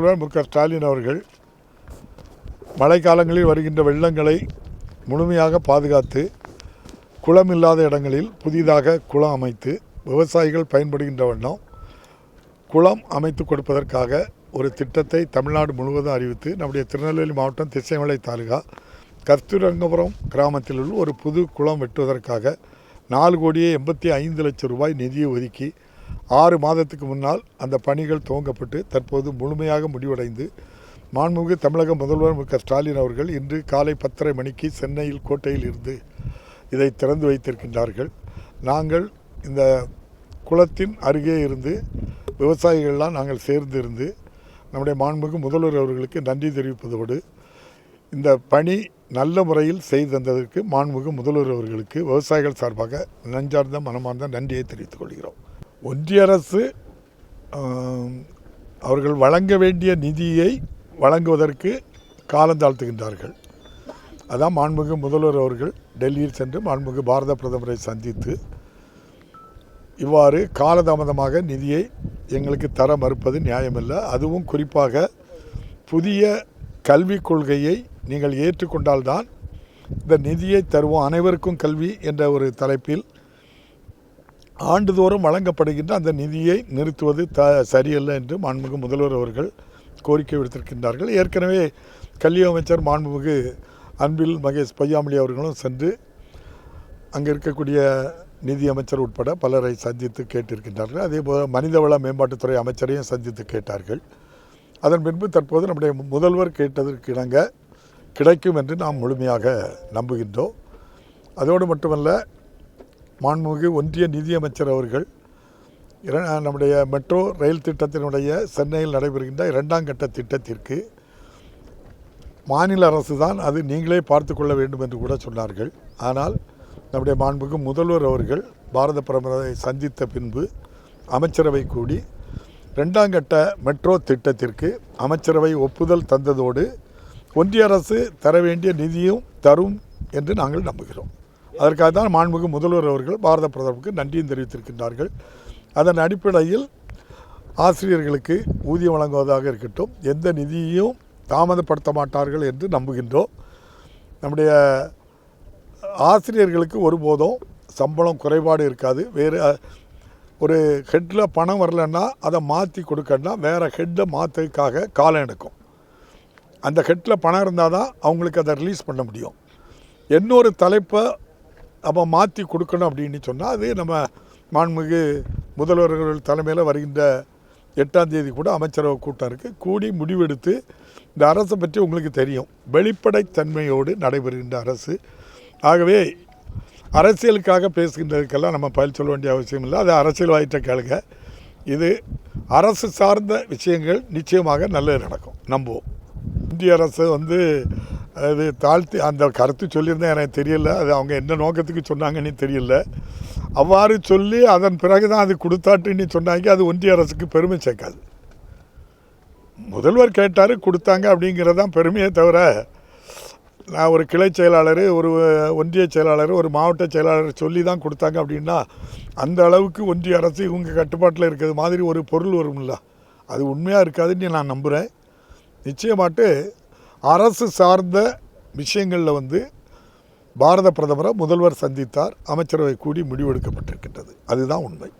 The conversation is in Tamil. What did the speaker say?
மு க ஸ்டாலின் அவர்கள் மழைக்காலங்களில் வருகின்ற வெள்ளங்களை முழுமையாக பாதுகாத்து குளம் இல்லாத இடங்களில் புதிதாக குளம் அமைத்து விவசாயிகள் பயன்படுகின்ற வண்ணம் குளம் அமைத்து கொடுப்பதற்காக ஒரு திட்டத்தை தமிழ்நாடு முழுவதும் அறிவித்து நம்முடைய திருநெல்வேலி மாவட்டம் திசைமலை தாலுகா கஸ்தூரங்கபுரம் கிராமத்தில் உள்ள ஒரு புது குளம் வெட்டுவதற்காக நாலு கோடியே எண்பத்தி ஐந்து லட்சம் ரூபாய் நிதியை ஒதுக்கி ஆறு மாதத்துக்கு முன்னால் அந்த பணிகள் துவங்கப்பட்டு தற்போது முழுமையாக முடிவடைந்து மாண்புமிகு தமிழக முதல்வர் மு க ஸ்டாலின் அவர்கள் இன்று காலை பத்தரை மணிக்கு சென்னையில் கோட்டையில் இருந்து இதை திறந்து வைத்திருக்கின்றார்கள். நாங்கள் இந்த குளத்தின் அருகே இருந்து விவசாயிகள்லாம் நாங்கள் சேர்ந்து இருந்து நம்முடைய மாண்புமிகு முதல்வர் அவர்களுக்கு நன்றி தெரிவிப்பதோடு இந்த பணி நல்ல முறையில் செய்து தந்ததற்கு மாண்புமிகு முதல்வர் அவர்களுக்கு விவசாயிகள் சார்பாக நஞ்சார்ந்த மனமார்ந்த நன்றியை தெரிவித்துக் கொள்கிறோம். ஒன்றிய அரசு அவர்கள் வழங்க வேண்டிய நிதியை வழங்குவதற்கு காலந்தாழ்த்துகின்றார்கள் அதான் மாண்புமிகு முதல்வர் அவர்கள் டெல்லியில் சென்று மாண்புமிகு பாரத பிரதமரை சந்தித்து இவ்வாறு காலதாமதமாக நிதியை எங்களுக்கு தர மறுப்பது நியாயமில்லை. அதுவும் குறிப்பாக புதிய கல்விக் கொள்கையை நீங்கள் ஏற்றுக்கொண்டால்தான் இந்த நிதியை தருவோம். அனைவருக்கும் கல்வி என்ற ஒரு தலைப்பில் ஆண்டுதோறும் வழங்கப்படுகின்ற அந்த நிதியை நிறுத்துவது த சரியல்ல என்று மாண்புமிகு முதல்வர் அவர்கள் கோரிக்கை விடுத்திருக்கின்றார்கள். ஏற்கனவே கல்வி அமைச்சர் மாண்புமிகு அன்பில் மகேஷ் பொய்யாமொழி அவர்களும் சென்று அங்கே இருக்கக்கூடிய நிதி அமைச்சர் உட்பட பலரை சந்தித்து கேட்டிருக்கின்றார்கள். அதே போல் மனிதவள மேம்பாட்டுத்துறை அமைச்சரையும் சந்தித்து கேட்டார்கள். அதன் பின்பு தற்போது நம்முடைய முதல்வர் கேட்டதற்கு இணங்க கிடைக்கும் என்று நாம் முழுமையாக நம்புகின்றோம். அதோடு மட்டுமல்ல மாண்புமிகு ஒன்றிய நிதியமைச்சர் அவர்கள் இர- நம்முடைய மெட்ரோ ரயில் திட்டத்தினுடைய சென்னையில் நடைபெறுகின்ற இரண்டாம் கட்ட திட்டத்திற்கு மாநில அரசு தான் அது நீங்களே பார்த்து கொள்ள வேண்டும் என்று கூட சொன்னார்கள். ஆனால் நம்முடைய மாண்புமிகு முதல்வர் அவர்கள் பாரத பிரதமரை சந்தித்த பின்பு அமைச்சரவை கூடி ரெண்டாம் கட்ட மெட்ரோ திட்டத்திற்கு அமைச்சரவை ஒப்புதல் தந்ததோடு ஒன்றிய அரசு தர வேண்டிய நிதியும் தரும் என்று நாங்கள் நம்புகிறோம். அதற்காக தான் மாண்புமிகு முதல்வர் அவர்கள் பாரத பிரதமருக்கு நன்றியும் தெரிவித்திருக்கின்றார்கள். அதன் அடிப்படையில் ஆசிரியர்களுக்கு ஊதியம் வழங்குவதாக இருக்கட்டும் எந்த நிதியையும் தாமதப்படுத்த மாட்டார்கள் என்று நம்புகின்றோம். நம்முடைய ஆசிரியர்களுக்கு ஒருபோதும் சம்பளம் குறைபாடு இருக்காது. வேறு ஒரு ஹெட்டில் பணம் வரலன்னா அதை மாற்றி கொடுக்கணும்னா வேறு ஹெட்டை மாற்றுறதுக்காக காலம் எடுக்கும். அந்த ஹெட்டில் பணம் இருந்தால் தான் அவங்களுக்கு அதை ரிலீஸ் பண்ண முடியும். இன்னொரு தலைப்பை நம்ம மாற்றி கொடுக்கணும் அப்படின்னு சொன்னால் அது நம்ம மாண்புமிகு முதல்வர்கள் தலைமையில் வருகின்ற எட்டாம் தேதி கூட அமைச்சரவை கூட்டம் இருக்குது கூடி முடிவெடுத்து இந்த அரசை பற்றி உங்களுக்கு தெரியும். வெளிப்படைத்தன்மையோடு நடைபெறுகின்ற அரசு. ஆகவே அரசியலுக்காக பேசுகின்றதுக்கெல்லாம் நம்ம பயில் சொல்ல வேண்டிய அவசியம் இல்லை. அது அரசியல்வாதிகிட்ட கேளுங்க. இது அரசு சார்ந்த விஷயங்கள் நிச்சயமாக நல்லது நடக்கும். நம்புவோம். இந்திய அரசு வந்து அது தாழ்த்தி அந்த கருத்து சொல்லியிருந்தேன் எனக்கு தெரியல. அது அவங்க என்ன நோக்கத்துக்கு சொன்னாங்கன்னு தெரியல. அவ்வாறு சொல்லி அதன் பிறகு தான் அது கொடுத்தாட்டுன்னு சொன்னாங்க அது ஒன்றிய அரசுக்கு பெருமை சேர்க்காது. முதல்வர் கேட்டார் கொடுத்தாங்க அப்படிங்கிறதான் பெருமையே தவிர நான் ஒரு கிளை செயலாளர் ஒரு ஒன்றிய செயலாளர் ஒரு மாவட்ட செயலாளர் சொல்லி தான் கொடுத்தாங்க அப்படின்னா அந்த அளவுக்கு ஒன்றிய அரசு இவங்க கட்டுப்பாட்டில் இருக்கிறது மாதிரி ஒரு பொருள் வரும்ல. அது உண்மையாக இருக்காதுன்னு நான் நம்புகிறேன் நிச்சயமாட்டு அரசு சார்ந்த விஷயங்களில் வந்து பாரத பிரதமரை முதல்வர் சந்தித்தார். அமைச்சரவை கூடி முடிவெடுக்கப்பட்டிருக்கின்றது. அதுதான் உண்மை.